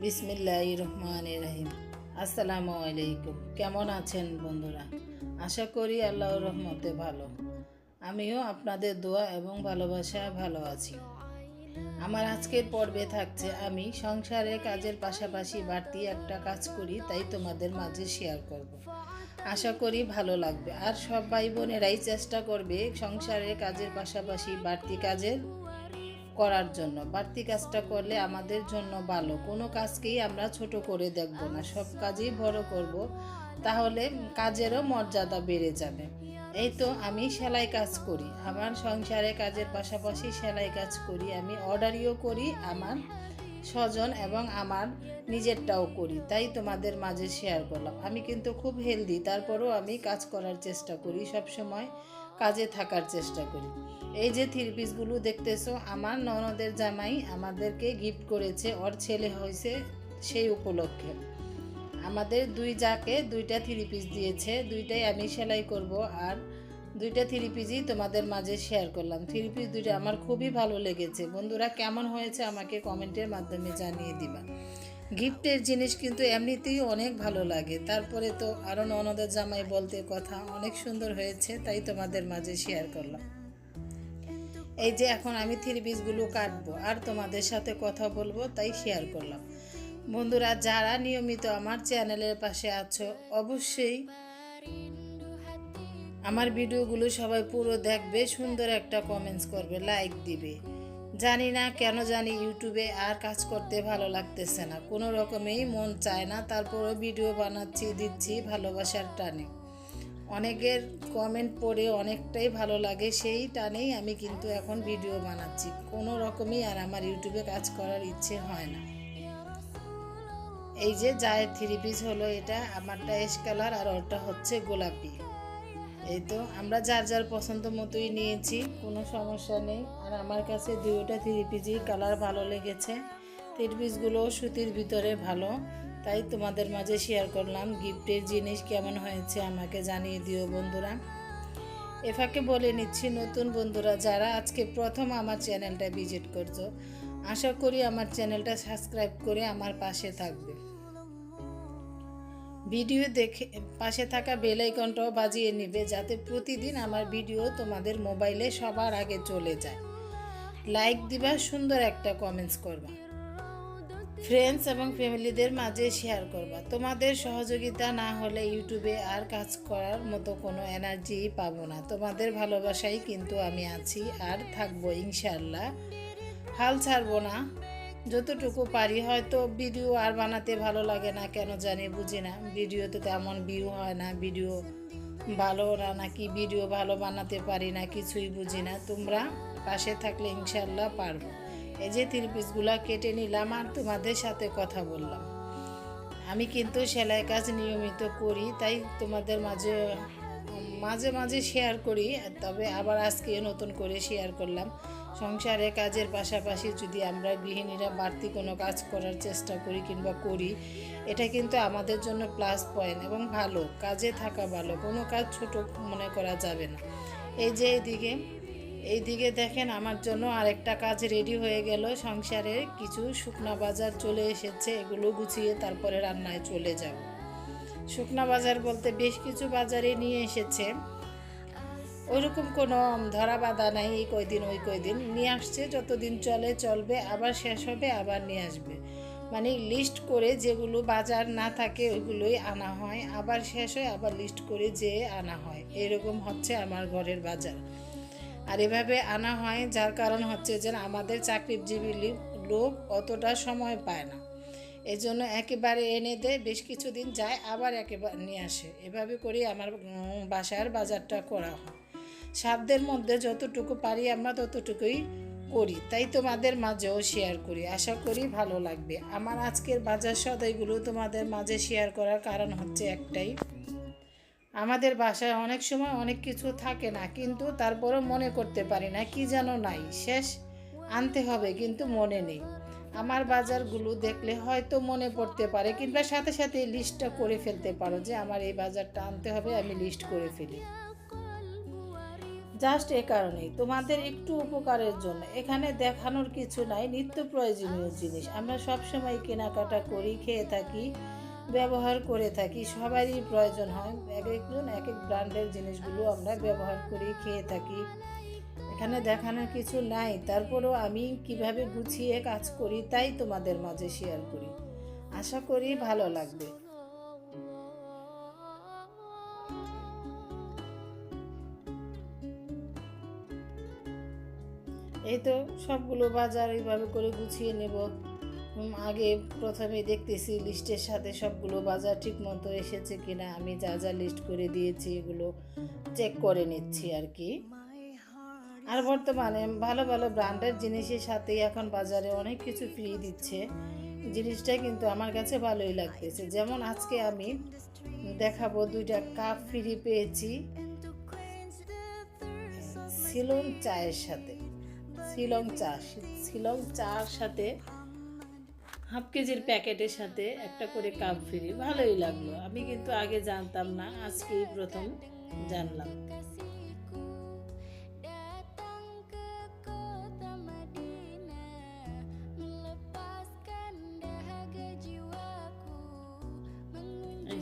বিসমিল্লাহ রহমান রাহিম। আসসালামু আলাইকুম। কেমন আছেন বন্ধুরা? আশা করি আল্লাহর রহমতে ভালো। আমিও আপনাদের দোয়া এবং ভালোবাসা ভালো আছি। আমার আজকের পর্বে থাকছে আমি সংসারে কাজের পাশাপাশি বাড়তি একটা কাজ করি, তাই তোমাদের মাঝে শেয়ার করব। আশা করি ভালো লাগবে। আর সব ভাই বোনেরাই চেষ্টা করবে সংসারের কাজের পাশাপাশি বাড়তি কাজের করার জন্য। বাড়তি কাজটা করলে আমাদের জন্য ভালো। কোনো কাজকেই আমরা ছোট করে দেখব না। সব কাজই বড় করব, তাহলে কাজেরও মর্যাদা বেড়ে যাবে। এই তো আমি সেলাই কাজ করি। আমার সংসারে কাজের পাশাপাশি সেলাই কাজ করি। আমি অর্ডারিও করি আমার স্বজন এবং আমার নিজেরটাও করি। তাই তোমাদের মাঝে শেয়ার করলাম। আমি কিন্তু খুব হেলদি তারপরেও আমি কাজ করার চেষ্টা করি সব সময় কাজে থাকার চেষ্টা করি। এই যে থ্রি পিসগুলো দেখতেছো, আমার ননদের জামাই আমাদেরকে গিফট করেছে, ওর ছেলে হয়েছে সেই উপলক্ষে। আমাদের দুই যাকে দুইটা থ্রি পিস দিয়েছে, দুইটাই আমি সেলাই করব আর দুইটা থ্রি পিসই তোমাদের মাঝে শেয়ার করলাম। থ্রি পিস দুইটা আমার খুবই ভালো লেগেছে। বন্ধুরা, কেমন হয়েছে আমাকে কমেন্টের মাধ্যমে জানিয়ে দিবা। গিফটের জিনিস কিন্তু এমনিতেই অনেক ভালো লাগে। তারপরে তো আরও ননদের জামাই বলতে কথা অনেক সুন্দর হয়েছে, তাই তোমাদের মাঝে শেয়ার করলাম। এই যে এখন আমি থ্রি পিসগুলো কাটবো, আর তোমাদের সাথে কথা বলব, তাই শেয়ার করলাম। বন্ধুরা, যারা নিয়মিত আমার চ্যানেলের পাশে আছো, অবশ্যই আমার ভিডিওগুলো সবাই পুরো দেখবে, সুন্দর একটা কমেন্টস করবে লাইক দিবে। জানি না কেন জানি ইউটিউবে আর কাজ করতে ভালো লাগতেছে না। কোনো রকমেই মন চায় না তারপরে ভিডিও বানাচ্ছি, দিচ্ছি ভালোবাসার টানে। অনেকের কমেন্ট পড়ে অনেকটাই ভালো লাগে, সেই টানেই আমি কিন্তু এখন ভিডিও বানাচ্ছি। কোনো রকমই আর আমার ইউটিউবে কাজ করার ইচ্ছে হয় না। এই যে জায়ের থ্রি পিস হলো এটা, আমারটা এস কালার আর ওটা হচ্ছে গোলাপি। এই তো, আমরা যার যার পছন্দ মতোই নিয়েছি, কোনো সমস্যা নেই। আর আমার কাছে দুইটা থ্রি পিসই কালার ভালো লেগেছে। থ্রি পিসগুলো সুতির ভিতরে ভালো। তাই তোমাদের মাঝে শেয়ার করলাম গিফটের জিনিস কেমন হয়েছে আমাকে জানিয়ে দিও বন্ধুরা। এফাকে বলে নিচ্ছি, নতুন বন্ধুরা, যারা আজকে প্রথম আমার চ্যানেলটা ভিজিট করছ, আশা করি আমার চ্যানেলটা সাবস্ক্রাইব করে আমার পাশে থাকবে। ভিডিও দেখে, পাশে থাকা বেল আইকনটাও বাজিয়ে নিবে যাতে প্রতিদিন আমার ভিডিও তোমাদের মোবাইলে সবার আগে চলে যায়। লাইক দিবা, সুন্দর একটা কমেন্টস করবা। ফ্রেন্ডস এবং ফ্যামিলিদের মাঝে শেয়ার করবা। তোমাদের সহযোগিতা না হলে ইউটিউবে আর কাজ করার মতো কোনো এনার্জি পাবো না। তোমাদের ভালোবাসাই কিন্তু আমি আছি আর থাকব ইনশাল্লাহ হাল ছাড়বো না। যতটুকু পারি, হয়তো ভিডিও আর বানাতে ভালো লাগে না, কেন জানি বুঝি না। ভিডিওতে তেমন ভিউ হয় না ভিডিও ভালো না, নাকি ভিডিও ভালো বানাতে পারি না, কিছুই বুঝি না। তোমরা পাশে থাকলে ইনশাল্লাহ পারব। এই যে থ্রি পিসগুলো কেটে নিলাম আর তোমাদের সাথে কথা বললাম। আমি কিন্তু সেলাই কাজ নিয়মিত করি, তাই তোমাদের মাঝে মাঝে মাঝে শেয়ার করি, তবে আবার আজকে নতুন করে শেয়ার করলাম। সংসারে কাজের পাশাপাশি যদি আমরা গৃহিণীরা বাড়তি কোনো কাজ করার চেষ্টা করি কিংবা করি, এটা কিন্তু আমাদের জন্য প্লাস পয়েন্ট এবং ভালো। কাজে থাকা ভালো। কোনো কাজ ছোট মনে করা যাবে না। এই যে এইদিকে এইদিকে দেখেন আমার জন্য আরেকটা কাজ রেডি হয়ে গেল। সংসারে কিছু শুকনা বাজার চলে এসেছে, এগুলো গুছিয়ে তারপরে রান্নায় চলে যাব। শুকনা বাজার বলতে বেশ কিছু বাজারে নিয়ে এসেছে। ওইরকম কোনো ধরা বাঁধা নাই, এই কয়দিন ওই কয়দিন। নিয়ে আসছে, যতদিন চলে, চলবে, আবার শেষ হবে, আবার নিয়ে আসবে। মানে লিস্ট করে যেগুলো বাজার না থাকে, ওইগুলোই আনা হয়। আবার শেষ হয়, আবার লিস্ট করে যে আনা হয়। এরকম হচ্ছে আমার ঘরের বাজার। আর এভাবে আনা হয়, যার কারণ হচ্ছে যে আমাদের চাকরিজীবী লোক অতটা সময় পায় না। এই জন্য একেবারে এনে দেয়, বেশ কিছুদিন যায়, আবার একেবারে নিয়ে আসে। এভাবে করেই আমার বাসার বাজারটা করা হয়। সাধ্যের মধ্যে যতটুকু পারি আমরা ততটুকুই করি। তাই তোমাদের মাঝেও শেয়ার করি। আশা করি ভালো লাগবে। আমার আজকের বাজার সদাইগুলো তোমাদের মাঝে শেয়ার করার কারণ হচ্ছে একটাই। আমাদের বাসায় অনেক সময় অনেক কিছু থাকে না, কিন্তু তারপরও মনে করতে পারি না কি যেন নাই। শেষ আনতে হবে কিন্তু মনে নেই। আমার বাজারগুলো দেখলে হয়তো মনে পড়তে পারে, কিংবা সাথে সাথে লিস্টটা করে ফেলতে পারো যে আমার এই বাজারটা আনতে হবে, আমি লিস্ট করে ফেলি। জাস্ট এ কারণেই। তোমাদের একটু উপকারের জন্য। এখানে দেখানোর কিছু নাই, নিত্য প্রয়োজনীয় জিনিস। আমরা সবসময় কেনাকাটা করি, খেয়ে থাকি, ব্যবহার করে থাকি। সবারই প্রয়োজন হয়। এক একজন, এক এক ব্র্যান্ডের জিনিসগুলো আমরা ব্যবহার করি, খেয়ে থাকি। এখানে দেখানোর কিছু নাই। তারপরেও আমি কীভাবে গুছিয়ে কাজ করি, তাই তোমাদের মাঝে শেয়ার করি। আশা করি ভালো লাগবে। এই তো সবগুলো বাজার এইভাবে করে গুছিয়ে নেব। আগে প্রথমে দেখতেছি লিস্টের সাথে সবগুলো বাজার ঠিক মতো এসেছে কিনা। আমি যা যা লিস্ট করে দিয়েছি এগুলো চেক করে নিচ্ছি আর কি। আর বর্তমানে ভালো ভালো ব্র্যান্ডের জিনিসের সাথে এখন বাজারে অনেক কিছু ফ্রি দিচ্ছে। জিনিসটা কিন্তু আমার কাছে ভালোই লাগতেছে। যেমন আজকে আমি দেখাবো দুইটা কাপ ফ্রি পেয়েছি। শিলং চায়ের সাথে। শিলং চা। শিলং চার সাথে হাফ কেজির প্যাকেটের সাথে একটা করে কাপ ফ্রি। ভালোই লাগল। আমি কিন্তু আগে জানতাম না, আজকেই প্রথম জানলাম।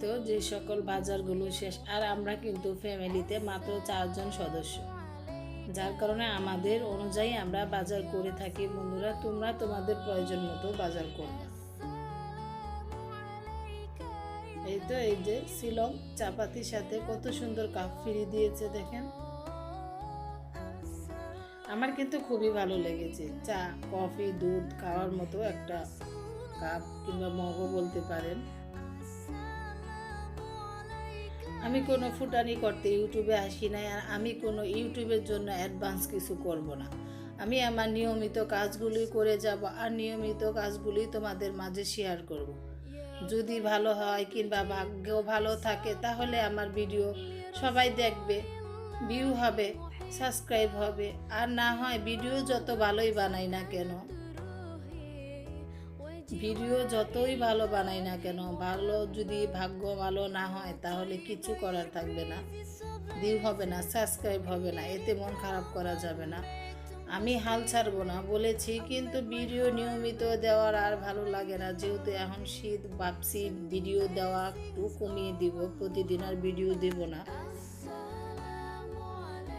তো যে সকল বাজারগুলো শেষ। আর আমরা কিন্তু ফ্যামিলিতে মাত্র চারজন সদস্য। যার কারণে আমাদের অনুযায়ী আমরা বাজার করে থাকি। বন্ধুরা, তোমরা তোমাদের প্রয়োজন মতো বাজার করবে এই তো এই যে শিলং চাপাতির সাথে কত সুন্দর কাপ ফিরিয়ে দিয়েছে, দেখেন। আমার কিন্তু খুবই ভালো লেগেছে। চা, কফি, দুধ খাওয়ার মতো একটা কাপ কিংবা মগও বলতে পারেন। আমি কোনো ফুটানি করতে ইউটিউবে আসি নাই আর আমি কোনো ইউটিউবের জন্য অ্যাডভান্স কিছু করব না আমি আমার নিয়মিত কাজগুলি করে যাব আর নিয়মিত কাজগুলি তোমাদের মাঝে শেয়ার করব। যদি ভালো হয় কিংবা ভাগ্য ভালো থাকে, তাহলে আমার ভিডিও সবাই দেখবে ভিউ হবে সাবস্ক্রাইব হবে আর না হয় ভিডিও যত ভালোই বানাই না কেন ভিডিও যতই ভালো বানাই না কেন, ভালো যদি ভাগ্য ভালো না হয়, তাহলে কিছু করার থাকবে না। ভিউ হবে না সাবস্ক্রাইব হবে না, এতে মন খারাপ করা যাবে না। আমি হাল ছাড়বো না, বলেছি, কিন্তু ভিডিও নিয়মিত দেওয়ার আর ভালো লাগে না। যেহেতু এখন শীত, ভাবছি ভিডিও দেওয়া একটু কমিয়ে দিব, প্রতিদিন আর ভিডিও দেব না।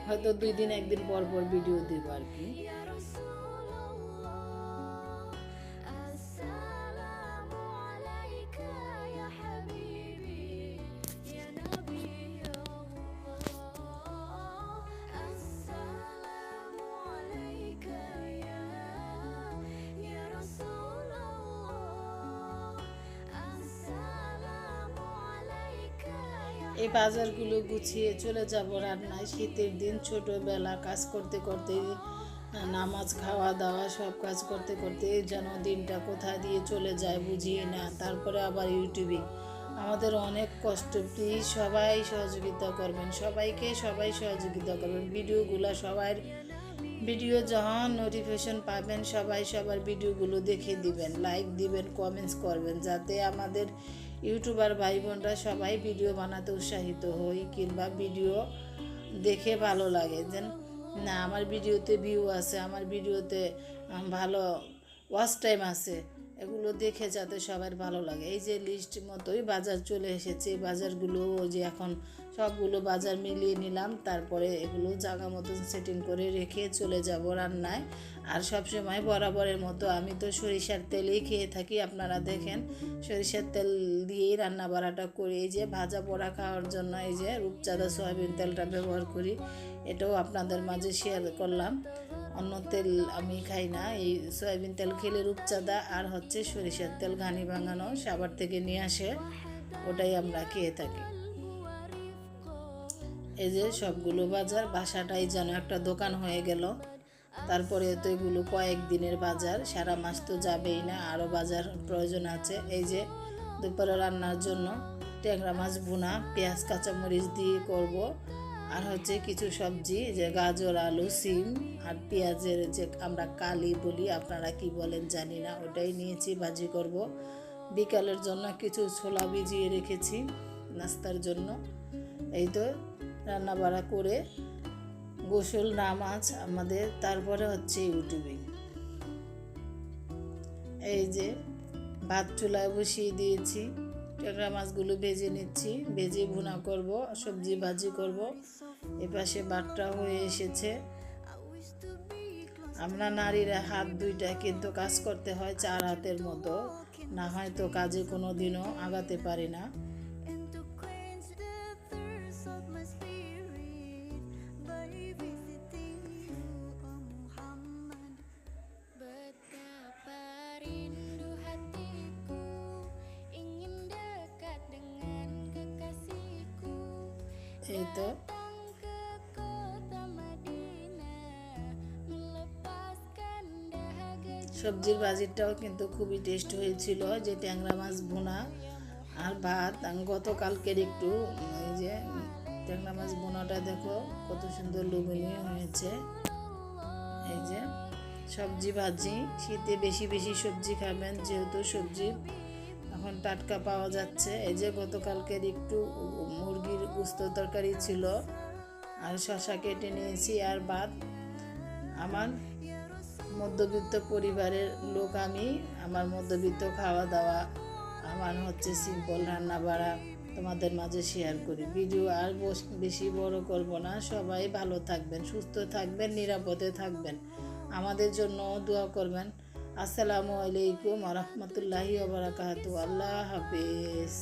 হয়তো দুই দিন, একদিন পর পর ভিডিও দেবো আর কি। এই বাজারগুলো গুছিয়ে চলে যাব রান্নায়। শীতের দিন, ছোটবেলা কাজ করতে করতে, নামাজ খাওয়া দাওয়া সব কাজ করতে করতে যেন দিনটা কোথায় দিয়ে চলে যায় বুঝি না। তারপরে আবার ইউটিউবে। আমাদের অনেক কষ্ট। প্লিজ সবাই সহযোগিতা করবেন। সবাইকে সবাই সহযোগিতা করবেন। ভিডিওগুলো সবার, ভিডিও যখন নোটিফিকেশন পাবেন, সবাই সবার ভিডিওগুলো দেখে দিবেন লাইক দিবেন কমেন্টস করবেন, যাতে আমাদের ইউটিউবার ভাই বোনরা সবাই ভিডিও বানাতে উৎসাহিত হই কিংবা ভিডিও দেখে ভালো লাগে। যেন না, আমার ভিডিওতে ভিউ আছে, আমার ভিডিওতে ভালো ওয়াচ টাইম আছে, এগুলো দেখে যাতে সবার ভালো লাগে। এই যে লিস্ট মতোই বাজার চলে এসেছে, বাজারগুলো যে এখন সবগুলো বাজার মিলিয়ে নিলাম, তারপরে এগুলো জায়গা মতন সেটিং করে রেখে চলে যাব রান্নায়। আর সব সময় বরাবরের মতো আমি তো সরিষার তেলেই খেয়ে থাকি, আপনারা দেখেন। সরিষার তেল দিয়েই রান্না বাড়াটা করি, এই যে ভাজা পোড়া খাওয়ার জন্য এই যে রূপচাঁদা সয়াবিন তেলটা ব্যবহার করি, এটাও আপনাদের মাঝে শেয়ার করলাম। অন্য তেল আমি খাই না, এই সয়াবিন তেল খেলে রূপচাঁদা আর হচ্ছে সরিষার তেল ঘানি ভাঙানো সাবার থেকে নিয়ে আসে, ওটাই আমরা খেয়ে থাকি। এই যে সবগুলো বাজার, বাসাটাই যেন একটা দোকান হয়ে গেল। তারপরে তো এগুলো কয়েকদিনের বাজার, সারা মাস তো যাবেই না আরও বাজার প্রয়োজন আছে। এই যে দুপুরে রান্নার জন্য ট্যাংরা মাছ ভুনা, পেঁয়াজ, কাঁচামরিচ দিয়ে করব। আর হচ্ছে কিছু সবজি যে গাজর, আলু, সিম আর পেঁয়াজের যে আমরা কালি বলি, আপনারা কি বলেন জানি না, ওটাই নিয়েছি, ভাজি করব। বিকালের জন্য কিছু ছোলা ভিজিয়ে রেখেছি, নাস্তার জন্য। এই তো রান্না বাড়া করে গোসল, নামাজ, আমাদের তারপরে হচ্ছে ইউটিউবিং। এই যে ভাত চুলায় বসিয়ে দিয়েছি, ট্যাংরা মাছগুলো ভেজে নিচ্ছি, ভেজে ভুনা করব, সবজি ভাজি করব। এপাশে বাটটা হয়ে এসেছে। আমরা নারীরা হাত দুইটা কিন্তু কাজ করতে হয় চার হাতের মতো, না হয় তো কাজে কোনো দিনও আগাতে পারি না। এই তো। সবজির বাজিরটাও কিন্তু খুবই টেস্ট হয়েছিল, যে ট্যাংরা মাছ ভুনা আর ভাত। গতকালকের একটু এই যে, ট্যাংরা মাছ ভুনাটা দেখো, কত সুন্দর লোভনীয় হয়েছে। এই যে, সবজি ভাজি, শীতে বেশি বেশি সবজি খাবেন, যেহেতু সবজি এখন টাটকা পাওয়া যাচ্ছে। এই যে গতকালকের একটু মুরগির গুস্ত তরকারি ছিল, আর শশা কেটে নিয়েছি, আর ভাত আমার মধ্যবিত্ত পরিবারের লোক আমি, আমার মধ্যবিত্ত খাওয়া দাওয়া আমার হচ্ছে সিম্পল রান্না বাড়া তোমাদের মাঝে শেয়ার করি। ভিডিও আর বেশি বড় করব না, সবাই ভালো থাকবেন, সুস্থ থাকবেন, নিরাপদে থাকবেন। আমাদের জন্য দোয়া করবেন। আসসালামু আলাইকুম রহমতুল্লাহি ওবরাকাতু আল্লাহ হাফিজ।